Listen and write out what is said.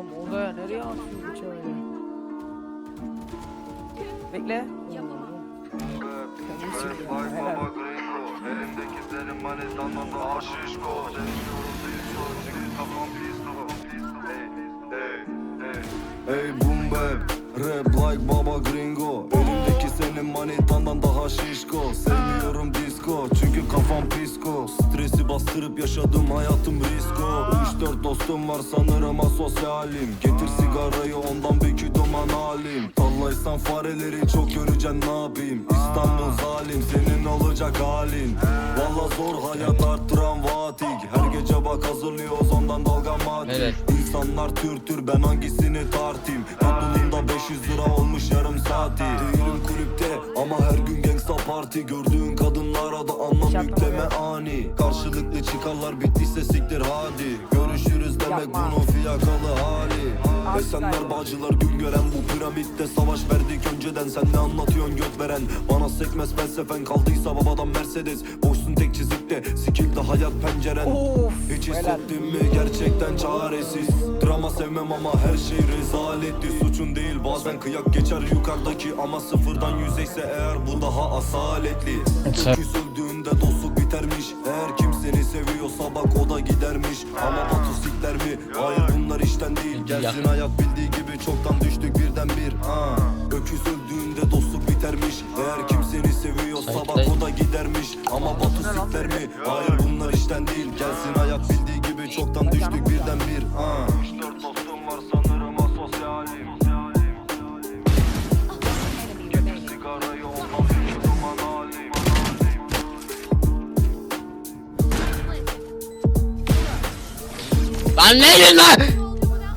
Oğlum oraya nereye atıyor bıçağı ya? Bekle. Hey boom bap Rap like Baba Gringo Elimdeki senin manitandan daha şişko Sevmiyorum disco çünkü kafam pisko Stresi bastırıp yaşadım hayatım risko 3-4 dostum var sanırım asosyalim. Getir sigarayı ondan bir duman halim. Tallaysan fareleri çok göreceksin ne yapayım? İstanbul zalim senin olacak halin. Valla zor hayat arttıran vatik. Her gece bak hazırlıyoruz ondan dalga matik Evet. İnsanlar tür tür ben hangisini tartayım? Mutluluğumda 500 lira olmuş yarım saati. Değilim kulüpte ama her gün gangsta parti. Gördüğün kadınlara da anlam yükleme ani. Karşılıklı çıkarlar bittiyse siktir hadi demek bunun fiyakalı hali. Esenler yok. bacılar gün gören bu piramitte savaş verdik önceden. Sen ne anlatıyorsun göt veren? Bana sekmez felsefen. Kaldıysa babadan Mercedes. Boşsun tek çizikte. Sikildi hayat penceren. Of. hiç hissettin mi? Gerçekten çaresiz. Drama sevmem ama her şey rezaletti Suçun değil bazen kıyak geçer. Yukarıdaki Ama sıfırdan yüzeyse eğer bu daha asaletli. Öküz öldüğünde Bunlar işten değil. Gelsin hayat bildiği gibi çoktan düştük birden bir ha. Öküz öldüğünde dostluk bitermiş. Eğer kim seni seviyorsa bak o da gidermiş. Ama Batu sikler mi? Hayır bunlar işten değil. Gelsin hayat bildiği gibi çoktan düştük birden bir ha. 3-4 dostum var sanırım asosyalim. Getir sigarayı ondan bir duman halim Lan neydi lan?